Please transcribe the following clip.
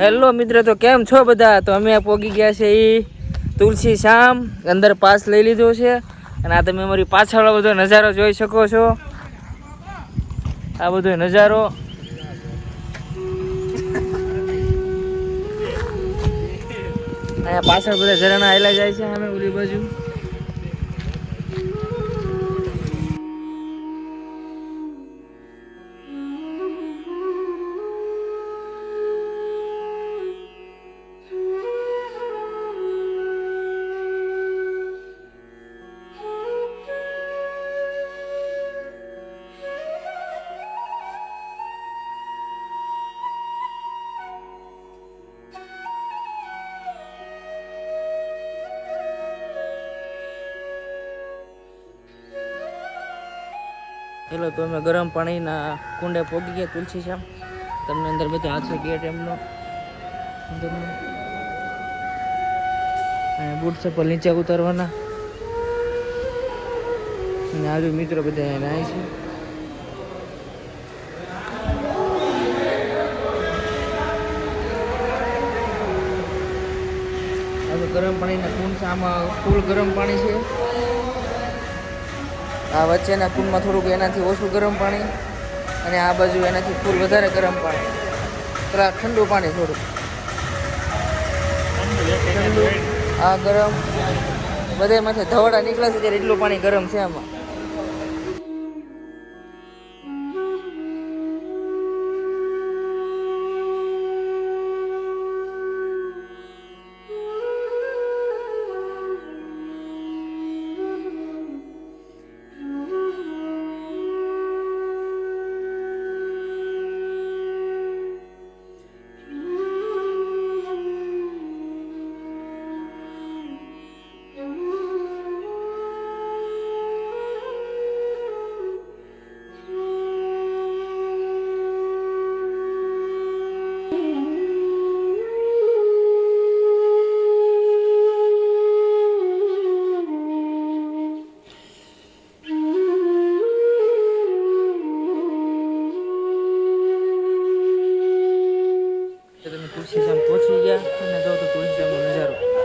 Hello મિત્ર, તો કેમ છો બધા? તો અમે પોગી ગયા છે એ તુલસી શામ, અંદર પાસ લઈ લીધો છે. અને આ તમે અમારી પાછળ બધો નજારો જોઈ શકો છો. આ બધો નજારો. અહીંયા પાછળ બધા ઝરણા આવેલા જાય છે અમે ઓલી બાજુ. ચલો તો અમે ગરમ પાણીના કુંડે પોગી ગયા તુલસી શ્યામ. તમને અંદર બધું હાથ છે ગેટ એમનો અને બૂટ ચપ્પલ નીચે ઉતારવાના. અને આજુ મિત્રો બધા એને નાય છે. ગરમ પાણીના કુંડ છે. આમાં ફૂલ ગરમ પાણી છે. આ વચ્ચેના કુંડમાં થોડુંક એનાથી ઓછું ગરમ પાણી અને આ બાજુ એનાથી ફૂલ વધારે ગરમ પાણી. પેલા ઠંડુ પાણી થોડુંક. ઠંડુ આ ગરમ બધેમાંથી ધવડા નીકળે છે ત્યારે એટલું પાણી ગરમ છે આમાં. તુલસીધામ પહોંચી ગયા અને જો તો તુલસીધામનો નજારો.